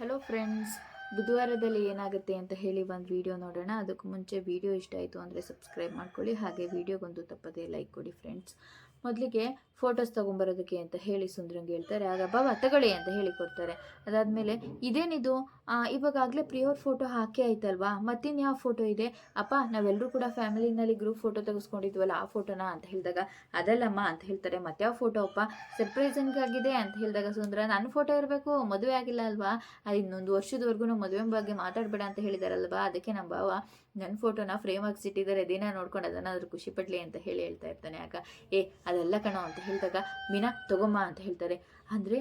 Hello friends ಬುಧವಾರದಲ್ಲಿ ಏನಾಗುತ್ತೆ ಅಂತ ಹೇಳಿ ಒಂದು ವಿಡಿಯೋ ನೋಡೋಣ. ಅದಕ್ಕೂ ಮುಂಚೆ ವಿಡಿಯೋ ಇಷ್ಟ ಆಯಿತು ಅಂದರೆ ಸಬ್ಸ್ಕ್ರೈಬ್ ಮಾಡ್ಕೊಳ್ಳಿ. ಹಾಗೆ ವಿಡಿಯೋಗೊಂದು ತಪ್ಪದೇ ಲೈಕ್ ಕೊಡಿ ಫ್ರೆಂಡ್ಸ್ ಮೊದಲಿಗೆ ಫೋಟೋಸ್ ತೊಗೊಂಬರೋದಕ್ಕೆ ಅಂತ ಹೇಳಿ ಸುಂದ್ರಂಗೆ ಹೇಳ್ತಾರೆ. ಆಗ ಬಾಬಾ, ತಗೊಳ್ಳಿ ಅಂತ ಹೇಳಿ ಕೊಡ್ತಾರೆ. ಅದಾದಮೇಲೆ ಇದೇನಿದು? ಇವಾಗಾಗಲೇ ಪ್ರಿಯೋರ್ ಫೋಟೋ ಹಾಕಿ ಆಯ್ತಲ್ವಾ? ಮತ್ತಿನ್ನು ಯಾವ ಫೋಟೋ ಇದೆ? ಅಪ್ಪ ನಾವೆಲ್ಲರೂ ಕೂಡ ಫ್ಯಾಮಿಲಿನಲ್ಲಿ ಗ್ರೂಪ್ ಫೋಟೋ ತೆಗೆಸ್ಕೊಂಡಿದ್ವಲ್ಲ, ಆ ಫೋಟೋನ ಅಂತ ಹೇಳಿದಾಗ, ಅದಲ್ಲಮ್ಮ ಅಂತ ಹೇಳ್ತಾರೆ. ಮತ್ಯಾವ ಫೋಟೋ ಅಪ್ಪ? ಸರ್ಪ್ರೈಸಿಂಗಾಗಿದೆ ಅಂತ ಹೇಳಿದಾಗ ಸುಂದ್ರ ನನ್ನ ಫೋಟೋ ಇರಬೇಕು, ಮದುವೆ ಆಗಿಲ್ಲ ಅಲ್ವಾ? ಅದು ಇನ್ನೊಂದು ವರ್ಷದವರೆಗೂ ಮದುವೆ ಬಗ್ಗೆ ಮಾತಾಡಬೇಡ ಅಂತ ಹೇಳಿದಾರಲ್ವಾ? ಅದಕ್ಕೆ ನಮ್ಮ ಭಾವ ನನ್ನ ಫೋಟೋನ ಫ್ರೇಮ್ ಹಾಕ್ಸಿಟ್ಟಿದ್ದಾರೆ ದಿನ ನೋಡ್ಕೊಂಡು ಅದನ್ನು ಅದ್ರ ಪಡ್ಲಿ ಅಂತ ಹೇಳಿ ಹೇಳ್ತಾ ಇರ್ತಾನೆ. ಆಗ, ಏ ಅದೆಲ್ಲ ಕಣೋ ಅಂತ ಹೇಳಿದಾಗ ಮೀನಾ ತಗೊಮ್ಮ ಅಂತ ಹೇಳ್ತಾರೆ. ಅಂದರೆ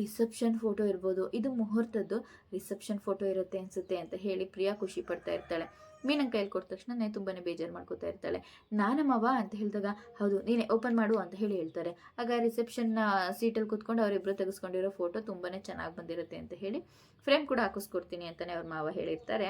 ರಿಸೆಪ್ಷನ್ ಫೋಟೋ ಇರ್ಬೋದು, ಇದು ಮುಹೂರ್ತದ್ದು ರಿಸೆಪ್ಷನ್ ಫೋಟೋ ಇರುತ್ತೆ ಅನಿಸುತ್ತೆ ಅಂತ ಹೇಳಿ ಪ್ರಿಯಾ ಖುಷಿ ಪಡ್ತಾ ಇರ್ತಾಳೆ. ಮೀನಂಗೆ ಕೈಲಿ ಕೊಟ್ಟ ತಕ್ಷಣ ತುಂಬಾ ಬೇಜಾರು ಮಾಡ್ಕೋತಾ ಇರ್ತಾಳೆ. ನಾನಮ್ಮವ ಅಂತ ಹೇಳಿದಾಗ, ಹೌದು, ನೀನೇ ಓಪನ್ ಮಾಡು ಅಂತ ಹೇಳಿ ಹೇಳ್ತಾರೆ. ಆಗ ರಿಸೆಪ್ಷನ್ ಸೀಟಲ್ಲಿ ಕೂತ್ಕೊಂಡು ಅವರಿಬ್ಬರು ತೆಗೆಸ್ಕೊಂಡಿರೋ ಫೋಟೋ ತುಂಬಾ ಚೆನ್ನಾಗಿ ಬಂದಿರುತ್ತೆ ಅಂತ ಹೇಳಿ ಫ್ರೇಮ್ ಕೂಡ ಹಾಕಿಸ್ಕೊಡ್ತೀನಿ ಅಂತಲೇ ಅವ್ರ ಮಾವ ಹೇಳಿರ್ತಾರೆ.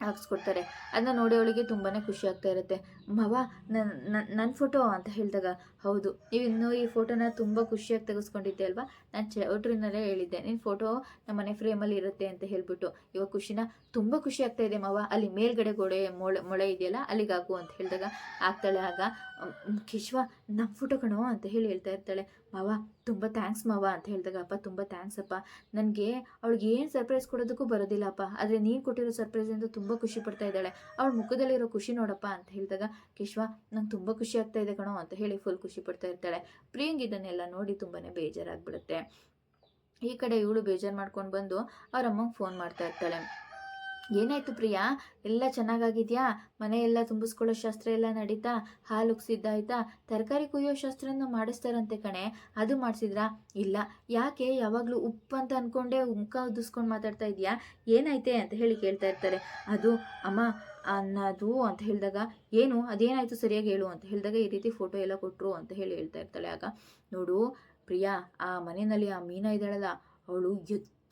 ಹಾಕ್ಸ್ಕೊಡ್ತಾರೆ. ಅದನ್ನ ನೋಡಿ ಅವಳಿಗೆ ತುಂಬಾ ಖುಷಿ ಆಗ್ತಾ ಇರುತ್ತೆ. ಮವ ನನ್ನ ಫೋಟೋ ಅಂತ ಹೇಳಿದಾಗ ಹೌದು. ನೀವು ಇನ್ನೂ ಈ ಫೋಟೋನ ತುಂಬ ಖುಷಿಯಾಗಿ ತೆಗೆಸ್ಕೊಂಡಿದ್ದೆ ಅಲ್ವಾ? ನಾನು ಚೌಟ್ರಿನಲ್ಲೇ ಹೇಳಿದ್ದೆ. ನಿನ್ನ ಫೋಟೋ ನಮ್ಮ ಮನೆ ಫ್ರೇಮಲ್ಲಿ ಇರುತ್ತೆ ಅಂತ ಹೇಳ್ಬಿಟ್ಟು. ಇವಾಗ ಖುಷಿನ ತುಂಬ ಖುಷಿ ಆಗ್ತಾ ಇದೆ ಮವ. ಅಲ್ಲಿ ಮೇಲ್ಗಡೆ ಗೋಡೆ ಮೊಳೆ ಮೊಳೆ ಇದೆಯಲ್ಲ ಅಲ್ಲಿಗೆ ಹಾಕು ಅಂತ ಹೇಳಿದಾಗ ಆಗ್ತಾಳೆ ಆಗ "ಮ್, ಕೇಶವ ನಮ್ಮ ಫೋಟೋ ಕಣೋ ಅಂತ ಹೇಳಿ ಹೇಳ್ತಾ ಇರ್ತಾಳೆ. ಮಾವ, ತುಂಬ ಥ್ಯಾಂಕ್ಸ್ ಮಾವ ಅಂತ ಹೇಳಿದಾಗ, ಅಪ್ಪ ತುಂಬ ಥ್ಯಾಂಕ್ಸ್ ಅಪ್ಪ. ನನಗೆ ಅವಳಿಗೆ ಏನು ಸರ್ಪ್ರೈಸ್ ಕೊಡೋದಕ್ಕೂ ಬರೋದಿಲ್ಲ ಅಪ್ಪ. ಆದರೆ ನೀನು ಕೊಟ್ಟಿರೋ ಸರ್ಪ್ರೈಸ್ ಅಂತ ತುಂಬ ಖುಷಿ ಪಡ್ತಾ ಇದ್ದಾಳೆ. ಅವಳ ಮುಖದಲ್ಲಿರೋ ಖುಷಿ ನೋಡಪ್ಪ ಅಂತ ಹೇಳಿದಾಗ, ಕೇಶವ, ನಂಗೆ ತುಂಬ ಖುಷಿ ಆಗ್ತಾ ಇದೆ ಕಣೋ ಅಂತ ಹೇಳಿ ಫುಲ್ ಖುಷಿ ಪಡ್ತಾ ಇರ್ತಾಳೆ. ಪ್ರಿಯಂಗ್ ಇದನ್ನೆಲ್ಲ ನೋಡಿ ತುಂಬಾ ಬೇಜಾರಾಗ್ಬಿಡುತ್ತೆ. ಈ ಕಡೆ ಇವಳು ಬೇಜಾರು ಮಾಡ್ಕೊಂಡು ಬಂದು ಅವ್ರ ಫೋನ್ ಮಾಡ್ತಾ ಇರ್ತಾಳೆ. ಏನಾಯ್ತು ಪ್ರಿಯಾ? ಎಲ್ಲ ಚೆನ್ನಾಗಾಗಿದ್ಯಾ? ಮನೆ ಎಲ್ಲ ತುಂಬಿಸ್ಕೊಳ್ಳೋ ಶಾಸ್ತ್ರ ಎಲ್ಲ ನಡೀತಾ? ಹಾಲು ಉಗ್ಸಿದ್ದಾಯ್ತಾ? ತರಕಾರಿ ಕುಯ್ಯೋ ಶಾಸ್ತ್ರನ ಮಾಡಿಸ್ತಾರಂತೆ ಕಣೆ. ಅದು ಮಾಡಿಸಿದ್ರಾ? ಇಲ್ಲ. ಯಾಕೆ? ಯಾವಾಗಲೂ ಉಪ್ಪು ಅಂತ ಅಂದ್ಕೊಂಡೆ ಮುಖ ಉದಿಸ್ಕೊಂಡು ಮಾತಾಡ್ತಾ ಇದೆಯಾ? ಏನಾಯ್ತೆ ಅಂತ ಹೇಳಿ ಕೇಳ್ತಾ ಇರ್ತಾರೆ. ಅದು, ಅಮ್ಮ, ಅನ್ನೋದು ಅಂತ ಹೇಳಿದಾಗ, ಏನು? ಅದೇನಾಯಿತು ಸರಿಯಾಗಿ ಹೇಳು ಅಂತ ಹೇಳಿದಾಗ, ಈ ರೀತಿ ಫೋಟೋ ಎಲ್ಲ ಕೊಟ್ಟರು ಅಂತ ಹೇಳಿ ಹೇಳ್ತಾ ಇರ್ತಾಳೆ ಆಗ. ನೋಡು, ಪ್ರಿಯಾ, ಆ ಮನೆಯಲ್ಲಿ ಆ ಮೀನ ಇದ್ದಾಳಲ್ಲ, ಅವಳು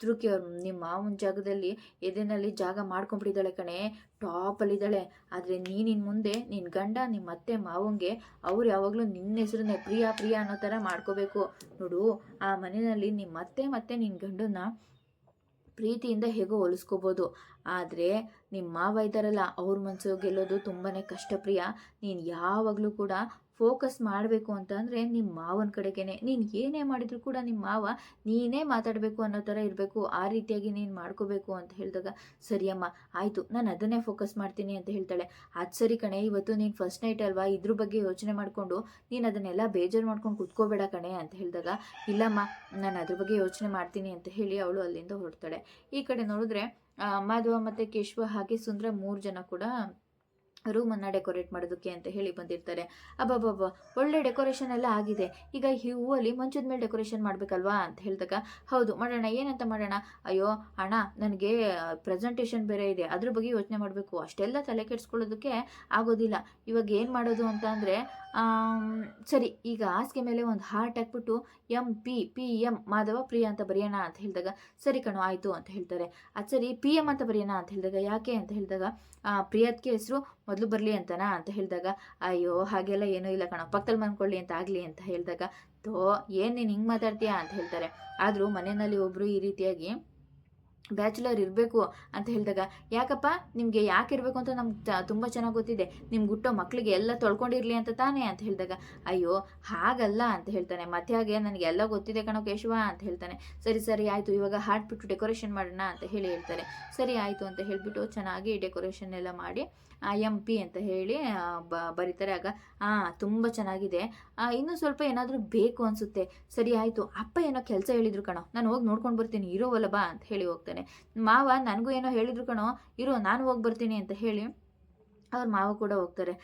ಎತ್ತರಕ್ಕೆ ನಿಮ್ಮ ಮಾವನ ಜಾಗದಲ್ಲಿ ಎದೆನಲ್ಲಿ ಜಾಗ ಮಾಡ್ಕೊಂಡ್ಬಿಟ್ಟಿದ್ದಾಳೆ ಕಣೆ. ಟಾಪಲ್ಲಿದ್ದಾಳೆ. ಆದರೆ ನೀನಿನ್ ಮುಂದೆ ನಿನ್ನ ಗಂಡ ನಿಮ್ಮ ಅತ್ತೆ ಮಾವಂಗೆ ಅವ್ರು ಯಾವಾಗಲೂ ನಿನ್ನ ಹೆಸರನ್ನೇ ಪ್ರಿಯ ಪ್ರಿಯ ಅನ್ನೋ ಥರ ಮಾಡ್ಕೋಬೇಕು. ನೋಡು, ಆ ಮನೆಯಲ್ಲಿ ನಿಮ್ಮ ಅತ್ತೆ ಮತ್ತು ನಿನ್ನ ಗಂಡನ್ನ ಪ್ರೀತಿಯಿಂದ ಹೇಗೋ ಹೋಲಿಸ್ಕೋಬೋದು. ಆದರೆ ನಿಮ್ಮ ಮಾವ ಇದ್ದಾರಲ್ಲ ಅವ್ರ ಮನಸ್ಸು ಗೆಲ್ಲೋದು ತುಂಬಾ ಕಷ್ಟಪ್ರಿಯ ನೀನು ಯಾವಾಗಲೂ ಕೂಡ ಫೋಕಸ್ ಮಾಡಬೇಕು ಅಂತಂದರೆ ನಿಮ್ಮ ಮಾವನ ಕಡೆಗೇನೆ. ನೀನು ಏನೇ ಮಾಡಿದರೂ ಕೂಡ ನಿಮ್ಮ ಮಾವ ನೀನೇ ಮಾತಾಡಬೇಕು ಅನ್ನೋ ಥರ ಇರಬೇಕು. ಆ ರೀತಿಯಾಗಿ ನೀನು ಮಾಡ್ಕೋಬೇಕು ಅಂತ ಹೇಳಿದಾಗ ಸರಿಯಮ್ಮ ಆಯಿತು, ನಾನು ಅದನ್ನೇ ಫೋಕಸ್ ಮಾಡ್ತೀನಿ ಅಂತ ಹೇಳ್ತಾಳೆ. ಅದು ಸರಿ ಕಣೆ, ಇವತ್ತು ನೀನು ಫಸ್ಟ್ ನೈಟ್ ಅಲ್ವಾ? ಇದ್ರ ಬಗ್ಗೆ ಯೋಚನೆ ಮಾಡಿಕೊಂಡು ನೀನು ಅದನ್ನೆಲ್ಲ ಬೇಜಾರು ಮಾಡ್ಕೊಂಡು ಕುತ್ಕೋಬೇಡ ಕಣೆ ಅಂತ ಹೇಳಿದಾಗ, ಇಲ್ಲಮ್ಮ, ನಾನು ಅದ್ರ ಬಗ್ಗೆ ಯೋಚನೆ ಮಾಡ್ತೀನಿ ಅಂತ ಹೇಳಿ ಅವಳು ಅಲ್ಲಿಂದ ಹೊರಡ್ತಾಳೆ. ಈ ಕಡೆ ನೋಡಿದ್ರೆ ಮಾಧವ ಮತ್ತು ಕೇಶವ ಹಾಗೆ ಸುಂದರ ಮೂರು ಜನ ಕೂಡ ರೂಮನ್ನು ಡೆಕೋರೇಟ್ ಮಾಡೋದಕ್ಕೆ ಅಂತ ಹೇಳಿ ಬಂದಿರ್ತಾರೆ. ಅಬ್ಬಬ್ಬಬ್ಬ, ಒಳ್ಳೆ ಡೆಕೋರೇಷನ್ ಎಲ್ಲ ಆಗಿದೆ. ಈಗ ಈ ಹೂವಲ್ಲಿ ಮಂಚದ ಮೇಲೆ ಡೆಕೋರೇಷನ್ ಮಾಡಬೇಕಲ್ವಾ ಅಂತ ಹೇಳಿದಾಗ, ಹೌದು, ಮಾಡೋಣ, ಏನಂತ ಮಾಡೋಣ? ಅಯ್ಯೋ, ಅಣ್ಣ, ನನಗೆ ಪ್ರೆಸೆಂಟೇಷನ್ ಬೇರೆ ಇದೆ. ಅದ್ರ ಬಗ್ಗೆ ಯೋಚನೆ ಮಾಡಬೇಕು. ಅಷ್ಟೆಲ್ಲ ತಲೆ ಕೆಡಿಸ್ಕೊಳ್ಳೋದಕ್ಕೆ ಆಗೋದಿಲ್ಲ. ಇವಾಗ ಏನು ಮಾಡೋದು ಅಂತ ಅಂದರೆ ಸರಿ, ಈಗ ಹಾಸಿಗೆ ಮೇಲೆ ಒಂದು ಹಾರ್ಟ್ ಹಾಕ್ಬಿಟ್ಟು M P P M Madhava, Priya ಅಂತ ಬರೆಯೋಣ ಅಂತ ಹೇಳಿದಾಗ, ಸರಿ ಕಣೋ, ಆಯಿತು ಅಂತ ಹೇಳ್ತಾರೆ. ಅದು ಸರಿ ಪಿ ಎಂ ಅಂತ ಬರೆಯೋಣ ಅಂತ ಹೇಳಿದಾಗ, ಯಾಕೆ ಅಂತ ಹೇಳಿದಾಗ ಪ್ರಿಯತ್ಗೆ ಹೆಸರು ಮೊದಲು ಬರಲಿ ಅಂತನಾ ಅಂತ ಹೇಳಿದಾಗ, ಅಯ್ಯೋ, ಹಾಗೆಲ್ಲ ಏನೂ ಇಲ್ಲ ಕಣೋ, ಪಕ್ಕದಲ್ಲಿ ಮನ್ಕೊಳ್ಳಿ ಅಂತ ಆಗಲಿ ಅಂತ ಹೇಳಿದಾಗ, ತೋ, ಏನು ನೀನು ಹಿಂಗೆ ಮಾತಾಡ್ತೀಯಾ? ಅಂತ ಹೇಳ್ತಾರೆ. ಆದರೂ ಮನೆಯಲ್ಲಿ ಒಬ್ಬರು ಈ ರೀತಿಯಾಗಿ ಬ್ಯಾಚುಲರ್ ಇರಬೇಕು ಅಂತ ಹೇಳಿದಾಗ, ಯಾಕಪ್ಪ, ನಿಮಗೆ ಯಾಕೆ ಇರಬೇಕು ಅಂತ ನಮ್ಗೆ ತುಂಬ ಚೆನ್ನಾಗಿ ಗೊತ್ತಿದೆ. ನಿಮ್ಗೆ ಹುಟ್ಟೋ ಮಕ್ಕಳಿಗೆ ಎಲ್ಲ ತೊಳ್ಕೊಂಡಿರಲಿ ಅಂತ ತಾನೇ? ಅಂತ ಹೇಳಿದಾಗ, ಅಯ್ಯೋ, ಹಾಗಲ್ಲ ಅಂತ ಹೇಳ್ತಾನೆ. ಮತ್ತೆ ಹಾಗೆ, ನನಗೆ ಎಲ್ಲ ಗೊತ್ತಿದೆ ಕಣೋ ಕೇಶವ ಅಂತ ಹೇಳ್ತಾನೆ. ಸರಿ ಸರಿ, ಆಯಿತು, ಇವಾಗ ಹಾಡ್ಬಿಟ್ಟು ಡೆಕೋರೇಷನ್ ಮಾಡೋಣ ಅಂತ ಹೇಳಿ ಹೇಳ್ತಾರೆ. ಸರಿ, ಆಯಿತು ಅಂತ ಹೇಳಿಬಿಟ್ಟು ಚೆನ್ನಾಗಿ ಡೆಕೋರೇಷನ್ ಎಲ್ಲ ಮಾಡಿ ಎಂ ಪಿ ಅಂತ ಹೇಳಿ ಬ, ಬರೀತಾರೆ. ಆಗ ಹಾಂ ತುಂಬ ಚೆನ್ನಾಗಿದೆ. ಇನ್ನೂ ಸ್ವಲ್ಪ ಏನಾದರೂ ಬೇಕು ಅನಿಸುತ್ತೆ. ಸರಿ ಆಯಿತು, ಅಪ್ಪ ಏನೋ ಕೆಲಸ ಹೇಳಿದ್ರು ಕಣೋ, ನಾನು ಹೋಗಿ ನೋಡ್ಕೊಂಡು ಬರ್ತೀನಿ ಇರೋವಲ್ಲ ಬಾ ಅಂತ ಹೇಳಿ ಹೋಗ್ತಾನೆ. ಮಾವ, ನನಗೂ ಏನೋ ಹೇಳಿದ್ರು ಕಣೋ, ಇರೋ, ನಾನು ಹೋಗಿ ಬರ್ತೀನಿ ಅಂತ ಹೇಳಿ ಅವ್ರ ಮಾವ ಕೂಡ ಹೋಗ್ತಾರೆ.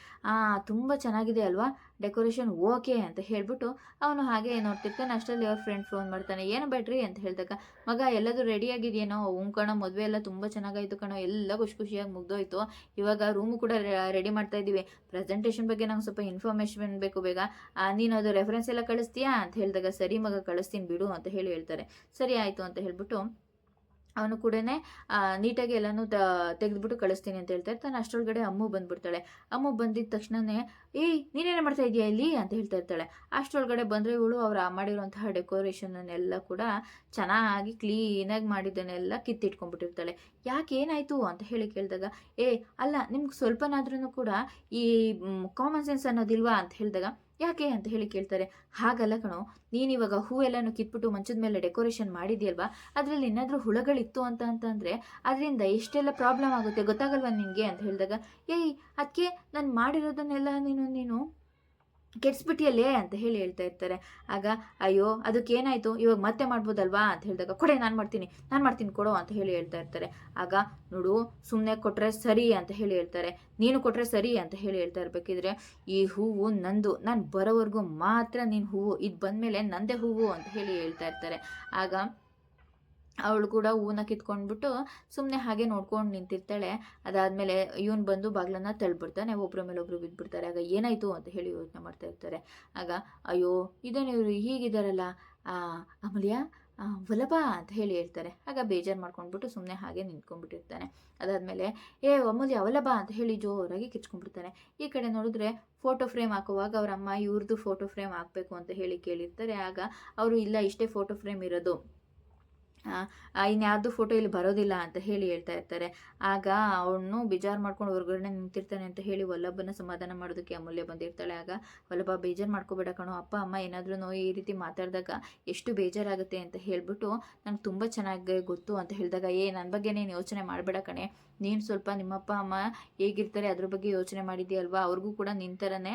ತುಂಬ ಚೆನ್ನಾಗಿದೆ ಅಲ್ವಾ? ಡೆಕೋರೇಷನ್ ಓಕೆ ಅಂತ ಹೇಳ್ಬಿಟ್ಟು ಅವನು ಹಾಗೆ ನೋಡ್ತಿರ್ತಾನೆ. ಅಷ್ಟರಲ್ಲಿ ಅವ್ರ ಫ್ರೆಂಡ್ ಫೋನ್ ಮಾಡ್ತಾನೆ. ಏನು ಬೇಡ್ರಿ ಅಂತ ಹೇಳಿದಾಗ ಮಗ ಎಲ್ಲದೂ ರೆಡಿ ಆಗಿದೆಯೇನೋ? ಹ್ಞೂ ಕಣೋ ಮದುವೆ ಎಲ್ಲ ತುಂಬ ಚೆನ್ನಾಗಾಯಿತು ಕಣೋ. ಎಲ್ಲ ಖುಷಿ ಖುಷಿಯಾಗಿ ಮುಗ್ದೋಯ್ತು. ಇವಾಗ ರೂಮು ಕೂಡ ರೆಡಿ ಮಾಡ್ತಾ ಇದ್ದೀವಿ. ಪ್ರೆಸೆಂಟೇಷನ್ ಬಗ್ಗೆ ನಂಗೆ ಸ್ವಲ್ಪ ಇನ್ಫಾರ್ಮೇಷನ್ ಬೇಕು ಬೇಗ. ಆ, ನೀನು ಅದು ರೆಫರೆನ್ಸ್ ಎಲ್ಲ ಕಳಿಸ್ತೀಯಾ? ಅಂತ ಹೇಳಿದಾಗ ಸರಿ ಮಗ ಕಳಿಸ್ತೀನಿ ಬಿಡು ಅಂತ ಹೇಳಿ ಹೇಳ್ತಾರೆ. ಸರಿ ಆಯಿತು ಅಂತ ಹೇಳ್ಬಿಟ್ಟು ಅವನು ಕೂಡ ನೀಟಾಗಿ ಎಲ್ಲನೂ ತೆಗೆದ್ಬಿಟ್ಟು ಕಳಿಸ್ತೀನಿ ಅಂತ ಹೇಳ್ತಾರೆ ತಾನು ಅಷ್ಟರೊಳಗಡೆ ಅಮ್ಮು ಬಂದ್ಬಿಡ್ತಾಳೆ. ಅಮ್ಮು ಬಂದಿದ್ದ ತಕ್ಷಣನೇ ಏಯ್, ನೀನೇನು ಮಾಡ್ತಾ ಇದೀಯಾ ಇಲ್ಲಿ? ಅಂತ ಹೇಳ್ತಾ ಇರ್ತಾಳೆ. ಅಷ್ಟರೊಳಗಡೆ ಬಂದರೆ ಇವಳು ಅವ್ರು ಮಾಡಿರುವಂತಹ ಡೆಕೋರೇಷನನ್ನೆಲ್ಲ ಕೂಡ ಚೆನ್ನಾಗಿ ಕ್ಲೀನಾಗಿ ಮಾಡಿದ್ದನ್ನೆಲ್ಲ ಕಿತ್ತಿಟ್ಕೊಂಡ್ಬಿಟ್ಟಿರ್ತಾಳೆ. ಯಾಕೆ ಏನಾಯಿತು ಅಂತ ಹೇಳಿ ಕೇಳಿದಾಗ, ಏ, ಅಲ್ಲ, ನಿಮ್ಗೆ ಸ್ವಲ್ಪನಾದ್ರೂ ಕೂಡ ಈ ಕಾಮನ್ ಸೆನ್ಸ್ ಅನ್ನೋದಿಲ್ವಾ? ಅಂತ ಹೇಳಿದಾಗ, ಯಾಕೆ? ಅಂತ ಹೇಳಿ ಕೇಳ್ತಾರೆ. ಹಾಗಲ್ಲ ಕಣೋ, ನೀನಿವಾಗ ಹೂವೆಲ್ಲನೂ ಕಿತ್ಬಿಟ್ಟು ಮಂಚದ ಮೇಲೆ ಡೆಕೋರೇಷನ್ ಮಾಡಿದೆಯಲ್ವಾ? ಅದರಲ್ಲಿ ಏನಾದರೂ ಹುಳಗಳಿತ್ತು ಅಂತ ಅಂತಂದರೆ ಅದರಿಂದ ಎಷ್ಟೆಲ್ಲ ಪ್ರಾಬ್ಲಮ್ ಆಗುತ್ತೆ ಗೊತ್ತಾಗಲ್ವಾ ನಿನಗೆ? ಅಂತ ಹೇಳಿದಾಗ, ಏಯ್ ಅದಕ್ಕೆ ನಾನು ಮಾಡಿರೋದನ್ನೆಲ್ಲ ನೀನು ನೀನು ಕೆಡಿಸ್ಬಿಟ್ಟಿಯಲ್ಲೇ ಅಂತ ಹೇಳಿ ಹೇಳ್ತಾ ಇರ್ತಾರೆ. ಆಗ ಅಯ್ಯೋ, ಅದಕ್ಕೆ ಏನಾಯಿತು? ಇವಾಗ ಮತ್ತೆ ಮಾಡ್ಬೋದಲ್ವಾ ಅಂತ ಹೇಳಿದಾಗ, ಕೊಡೆ, ನಾನು ಮಾಡ್ತೀನಿ ನಾನು ಮಾಡ್ತೀನಿ ಕೊಡು ಅಂತ ಹೇಳಿ ಹೇಳ್ತಾ ಇರ್ತಾರೆ. ಆಗ ನೋಡು ಸುಮ್ಮನೆ ಕೊಟ್ಟರೆ ಸರಿ ಅಂತ ಹೇಳಿ ಹೇಳ್ತಾರೆ. ನೀನು ಕೊಟ್ಟರೆ ಸರಿ ಅಂತ ಹೇಳಿ ಹೇಳ್ತಾ ಇರ್ಬೇಕಿದ್ರೆ, ಈ ಹೂವು ನಂದು, ನಾನು ಬರೋವರೆಗೂ ಮಾತ್ರ ನೀನು ಹೂವು, ಇದು ಬಂದಮೇಲೆ ನಂದೇ ಹೂವು ಅಂತ ಹೇಳಿ ಹೇಳ್ತಾ ಇರ್ತಾರೆ. ಆಗ ಅವಳು ಕೂಡ ಹೂವನ್ನ ಕಿತ್ಕೊಂಡ್ಬಿಟ್ಟು ಸುಮ್ಮನೆ ಹಾಗೆ ನೋಡ್ಕೊಂಡು ನಿಂತಿರ್ತಾಳೆ. ಅದಾದಮೇಲೆ ಇವನು ಬಂದು ಬಾಗ್ಲನ್ನ ತಳ್ಬಿಡ್ತಾನೆ. ಒಬ್ಬರ ಮೇಲೆ ಒಬ್ರು ಬಿದ್ದುಬಿಡ್ತಾರೆ ಆಗ ಏನಾಯಿತು ಅಂತ ಹೇಳಿ ಯೋಚನೆ ಮಾಡ್ತಾ ಇರ್ತಾರೆ. ಆಗ, ಅಯ್ಯೋ, ಇದೇನು ಇವರು ಹೀಗಿದ್ದಾರಲ್ಲ ಅಮೂಲ್ಯ ವಲ್ಲಭ ಅಂತ ಹೇಳಿ ಹೇಳ್ತಾರೆ. ಆಗ ಬೇಜಾರು ಮಾಡ್ಕೊಂಡ್ಬಿಟ್ಟು ಸುಮ್ಮನೆ ಹಾಗೆ ನಿಂತ್ಕೊಂಡ್ಬಿಟ್ಟಿರ್ತಾನೆ. ಅದಾದಮೇಲೆ, ಏ, ಅಮೂಲ್ಯ, ವಲ್ಲಭ ಅಂತ ಹೇಳಿ ಜೋರಾಗಿ ಕಿಚ್ಕೊಂಡ್ಬಿಡ್ತಾನೆ. ಈ ಕಡೆ ನೋಡಿದ್ರೆ ಫೋಟೋ ಫ್ರೇಮ್ ಹಾಕುವಾಗ ಅವರ ಅಮ್ಮ ಇವ್ರದ್ದು ಫೋಟೋ ಫ್ರೇಮ್ ಹಾಕಬೇಕು ಅಂತ ಹೇಳಿ ಕೇಳಿರ್ತಾರೆ. ಆಗ, ಅವರು ಇಲ್ಲ, ಇಷ್ಟೇ ಫೋಟೋ ಫ್ರೇಮ್ ಇರೋದು. ಇನ್ಯಾರ್ದು ಫೋಟೋ ಇಲ್ಲಿ ಬರೋದಿಲ್ಲ ಅಂತ ಹೇಳಿ ಹೇಳ್ತಾ ಇರ್ತಾರೆ. ಆಗ ಅವನು ಬೇಜಾರು ಮಾಡ್ಕೊಂಡು ಹೊರಗಡೆ ನಿಂತಿರ್ತಾನೆ ಅಂತ ಹೇಳಿ ವಲ್ಲಭನ ಸಮಾಧಾನ ಮಾಡೋದಕ್ಕೆ ಅಮೂಲ್ಯ ಬಂದಿರ್ತಾಳೆ. ಆಗ ವಲ್ಲಭ, ಬೇಜಾರು ಮಾಡ್ಕೋಬೇಡ ಕಣೋ, ಅಪ್ಪ, ಅಮ್ಮ ಏನಾದರೂ ನೋ ಈ ರೀತಿ ಮಾತಾಡಿದಾಗ ಎಷ್ಟು ಬೇಜಾರಾಗುತ್ತೆ ಅಂತ ಹೇಳಿಬಿಟ್ಟು ನಂಗೆ ತುಂಬ ಚೆನ್ನಾಗಿ ಗೊತ್ತು ಅಂತ ಹೇಳಿದಾಗ, ಏ ನನ್ನ ಬಗ್ಗೆ ನೀನು ಯೋಚನೆ ಮಾಡಬೇಡ ಕಣೆ. ನೀನು ಸ್ವಲ್ಪ ನಿಮ್ಮಪ್ಪ, ಅಮ್ಮ ಹೇಗಿರ್ತಾರೆ ಅದ್ರ ಬಗ್ಗೆ ಯೋಚನೆ ಮಾಡಿದ್ಯಲ್ವಾ ಅವ್ರಿಗೂ ಕೂಡ ನಿನ್ನ ಥರನೇ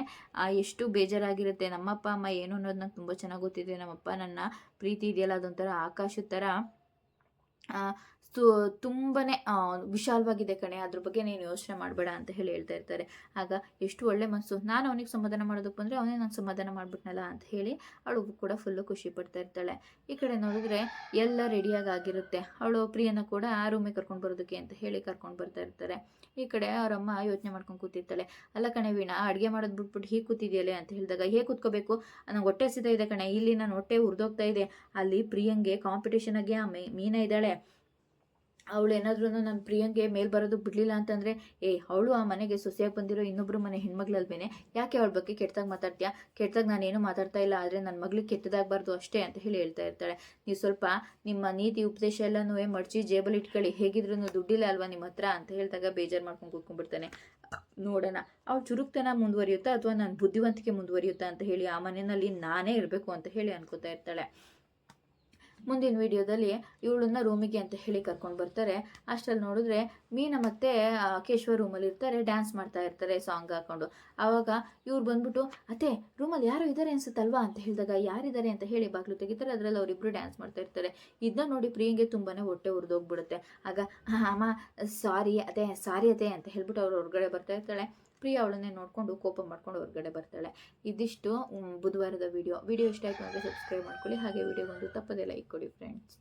ಎಷ್ಟು ಬೇಜಾರಾಗಿರುತ್ತೆ. ನಮ್ಮಪ್ಪ, ಅಮ್ಮ ಏನು ಅನ್ನೋದು ನಂಗೆ ತುಂಬ ಚೆನ್ನಾಗಿ ಗೊತ್ತಿದೆ. ನಮ್ಮಪ್ಪ ನನ್ನ ಪ್ರೀತಿ ಇದೆಯಲ್ಲ, ಅದೊಂಥರ ಆಕಾಶದ ಥರ 嗯、ತುಂಬಾ ವಿಶಾಲವಾಗಿದೆ ಕಣೆ. ಅದ್ರ ಬಗ್ಗೆ ನೀನು ಯೋಚನೆ ಮಾಡಬೇಡ ಅಂತ ಹೇಳಿ ಹೇಳ್ತಾ ಇರ್ತಾರೆ. ಆಗ ಎಷ್ಟು ಒಳ್ಳೆ ಮನಸ್ಸು. ನಾನು ಅವನಿಗೆ ಸಮಾಧಾನ ಮಾಡೋದಕ್ಕೆ ಬಂದರೆ ಅವನೇ ನಾನು ಸಮಾಧಾನ ಮಾಡ್ಬಿಟ್ನಲ್ಲ ಅಂತ ಹೇಳಿ ಅವಳು ಕೂಡ ಫುಲ್ಲು ಖುಷಿ ಪಡ್ತಾ ಇರ್ತಾಳೆ. ಈ ಕಡೆ ನೋಡಿದ್ರೆ ಎಲ್ಲ ರೆಡಿಯಾಗಿ ಆಗಿರುತ್ತೆ. ಅವಳು ಪ್ರಿಯನ ಕೂಡ ಆ ರೂಮಿಗೆ ಕರ್ಕೊಂಡು ಬರೋದಕ್ಕೆ ಅಂತ ಹೇಳಿ ಕರ್ಕೊಂಡು ಬರ್ತಾ ಇರ್ತಾರೆ. ಈ ಕಡೆ ಅವರಮ್ಮ ಯೋಚನೆ ಮಾಡ್ಕೊಂಡು ಕೂತಿರ್ತಾಳೆ. ಅಲ್ಲ ಕಣೆ ವೀಣಾ, ಅಡುಗೆ ಮಾಡೋದು ಬಿಟ್ಬಿಟ್ಟು ಹೀಗೆ ಕೂತಿದೆಯಲ್ಲೇ? ಅಂತ ಹೇಳಿದಾಗ, ಹೇಗೆ ಕೂತ್ಕೋಬೇಕು? ನಂಗೆ ಹೊಟ್ಟೆ ಸಿದ್ಧ ಇದೆ ಕಣೆ. ಇಲ್ಲಿ ನಾನು ಹೊಟ್ಟೆ ಹುರಿದೋಗ್ತಾ ಇದೆ. ಅಲ್ಲಿ ಪ್ರಿಯಂಗೆ ಕಾಂಪಿಟೇಷನ್ ಆಗಿ ಆ ಮೀನ ಇದ್ದಾಳೆ. ಅವಳು ಏನಾದ್ರೂ ನನ್ನ ಪ್ರಿಯಂಗೆ ಮೇಲ್ ಬರೋದು ಬಿಡಲಿಲ್ಲ ಅಂತಂದರೆ, ಏ, ಅವಳು ಆ ಮನೆಗೆ ಸೊಸೆಯಾಗಿ ಬಂದಿರೋ ಇನ್ನೊಬ್ಬರು ಮನೆ ಹೆಣ್ಮಗ್ಳಲ್ವೇನೆ? ಯಾಕೆ ಅವಳ ಬಗ್ಗೆ ಕೆಟ್ಟದಾಗ ಮಾತಾಡ್ತೀಯಾ? ಕೆಟ್ಟದಾಗ ನಾನೇನು ಮಾತಾಡ್ತಾ ಇಲ್ಲ, ಆದರೆ ನನ್ನ ಮಗಳಿಗೆ ಕೆಟ್ಟದಾಗಬಾರ್ದು ಅಷ್ಟೇ ಅಂತ ಹೇಳಿ ಹೇಳ್ತಾ ಇರ್ತಾಳೆ. ನೀವು ಸ್ವಲ್ಪ ನಿಮ್ಮ ನೀತಿ ಉಪದೇಶ ಎಲ್ಲನೂ ಮಡಚಿ ಜೇಬಲ್ಲಿ ಇಟ್ಕೊಳ್ಳಿ ಹೇಗಿದ್ರು ದುಡ್ಡಿಲ್ಲ ಅಲ್ವಾ ನಿಮ್ಮ ಹತ್ರ? ಅಂತ ಹೇಳಿದಾಗ ಬೇಜಾರು ಮಾಡ್ಕೊಂಡು ಕೂತ್ಕೊಂಡ್ಬಿಡ್ತಾನೆ. ನೋಡೋಣ, ಅವಳು ಚುರುಕ್ತನ ಮುಂದುವರಿಯುತ್ತಾ ಅಥವಾ ನನ್ನ ಬುದ್ಧಿವಂತಿಕೆ ಮುಂದುವರಿಯುತ್ತಾ ಅಂತ ಹೇಳಿ ಆ ಮನೆಯಲ್ಲಿ ನಾನೇ ಇರಬೇಕು ಅಂತ ಹೇಳಿ ಅನ್ಕೋತಾ ಇರ್ತಾಳೆ. ಮುಂದಿನ ವಿಡಿಯೋದಲ್ಲಿ ಇವಳನ್ನ ರೂಮಿಗೆ ಅಂತ ಹೇಳಿ ಕರ್ಕೊಂಡು ಬರ್ತಾರೆ. ಅಷ್ಟರಲ್ಲಿ ನೋಡಿದ್ರೆ ಮೀನ ಮತ್ತೆ ಕೇಶವ ರೂಮಲ್ಲಿ ಇರ್ತಾರೆ ಡ್ಯಾನ್ಸ್ ಮಾಡ್ತಾ ಇರ್ತಾರೆ ಸಾಂಗ್ ಹಾಕೊಂಡು. ಆವಾಗ ಇವ್ರು ಬಂದ್ಬಿಟ್ಟು ಅತ್ತೆ ರೂಮಲ್ಲಿ ಯಾರು ಇದ್ದಾರೆ ಅನ್ಸುತ್ತಲ್ವಾ? ಅಂತ ಹೇಳಿದಾಗ ಯಾರಿದ್ದಾರೆ ಅಂತ ಹೇಳಿ ಬಾಗ್ಲು ತೆಗಿತಾರೆ. ಅದರಲ್ಲಿ ಅವರಿಬ್ರು ಡ್ಯಾನ್ಸ್ ಮಾಡ್ತಾ ಇರ್ತಾರೆ. ಇದನ್ನ ನೋಡಿ ಪ್ರಿಯಂಗೆ ತುಂಬಾನೇ ಹೊಟ್ಟೆ ಉರಿದೋಗ್ಬಿಡುತ್ತೆ. ಆಗ "ಆ, ಅಮ್ಮ ಸಾರಿ ಅದೇ ಸಾರಿ ಅದೇ ಅಂತ ಹೇಳ್ಬಿಟ್ಟು ಅವ್ರು ಹೊರಗಡೆ ಬರ್ತಾ ಇರ್ತಾಳೆ. ಪ್ರಿಯ ಅವಳನ್ನೇ ನೋಡಿಕೊಂಡು ಕೋಪ ಮಾಡ್ಕೊಂಡು ಹೊರಗಡೆ ಬರ್ತಾಳೆ. ಇದಿಷ್ಟು ಬುಧವಾರದ ವಿಡಿಯೋ ವಿಡಿಯೋ ಇಷ್ಟ ಆಯಿತು ಅಂದರೆ ಸಬ್ಸ್ಕ್ರೈಬ್ ಮಾಡ್ಕೊಳ್ಳಿ. ಹಾಗೆ ವಿಡಿಯೋಗೊಂದು ತಪ್ಪದೇ ಲೈಕ್ ಕೊಡಿ ಫ್ರೆಂಡ್ಸ್